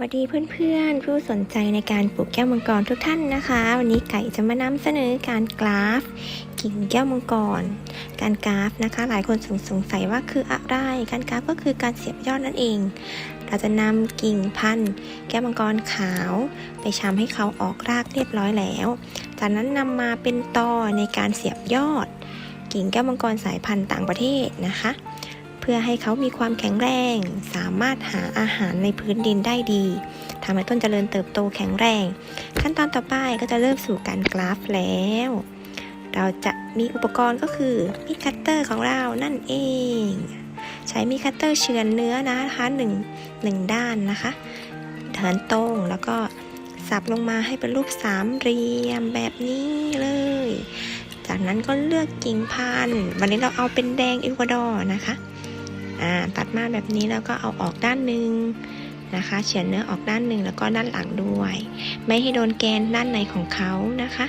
วัสดีเพื่อนๆ ผู้สนใจในการปลูกแก้วมังกรทุกท่านนะคะ วันนี้ไก่จะมานำเสนอการกราฟ กิ่งแก้วมังกร การกราฟนะคะ หลายคนสงสงสัยว่าคืออะไร การกราฟก็คือการเสียบยอดนั่นเอง เราจะนำกิ่งพันธุ์แก้วมังกรขาว ไปชำให้เขาออกรากเรียบร้อยแล้ว จากนั้นนำมาเป็นตอในการเสียบยอด กิ่งแก้วมังกรสายพันธุ์ต่างประเทศนะคะ พื่อให้เขามีความแข็งแรง สามารถหาอาหารในพื้นดินได้ดีทำให้ต้นเจริญเติบโตแข็งแรง ขั้นตอนต่อไปก็จะเริ่มสู่การกราฟแล้ว เราจะมีอุปกรณ์ก็คือมีดคัตเตอร์ของเรานั่นเอง ใช้มีดคัตเตอร์เฉือนเนื้อนะคะหนึ่งหนึ่งด้านนะคะเถินตรงแล้วก็สับลงมาให้เป็นรูปสามเหลี่ยมแบบนี้เลย จากนั้นก็เลือกกิ่งพันธุ์ วันนี้เราเอาเป็นแดงเอกวาดอร์นะคะ อ่าตัดมาแบบนี้แล้วก็เอาออกด้านหนึ่งนะคะเฉือนเนื้อออกด้านหนึ่งแล้วก็ด้านหลังด้วย ไม่ให้โดนแกนด้านในของเขานะคะ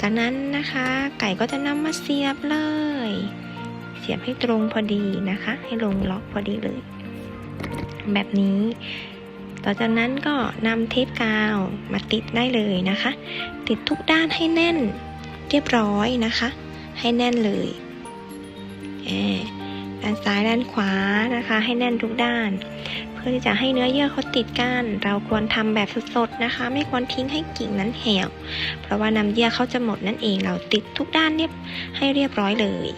จากนั้นนะคะไก่ก็จะนำมาเสียบเลย เสียบให้ตรงพอดีนะคะ ให้ลงล็อกพอดีเลย แบบนี้ ต่อจากนั้นก็นำเทปกาวมาติดได้เลยนะคะ ติดทุกด้านให้แน่นเรียบร้อยนะคะ ให้แน่นเลยแอบ ด้านซ้ายด้านขวานะคะ ให้แน่นทุกด้าน เพื่อที่จะให้เนื้อเยื่อเขาติดกัน เราควรทำแบบสดๆนะคะ ไม่ควรทิ้งให้กิ่งนั้นเหี่ยว เพราะว่าน้ำเยื่อเขาจะหมดนั่นเองเราติดทุกด้านเรียบให้เรียบร้อยเลย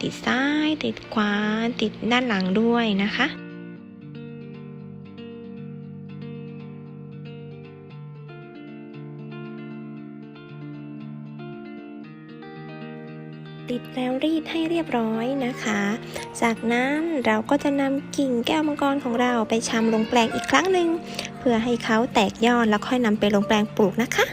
ติดซ้ายติดขวาติดด้านหลังด้วยนะคะ ติดแล้วรีดให้เรียบร้อยนะคะ จากนั้นเราก็จะนำกิ่งแก้วมังกรของเราไปชำลงแปลงอีกครั้งหนึ่งเพื่อให้เขาแตกยอดแล้วค่อยนำไปลงแปลงปลูกนะคะ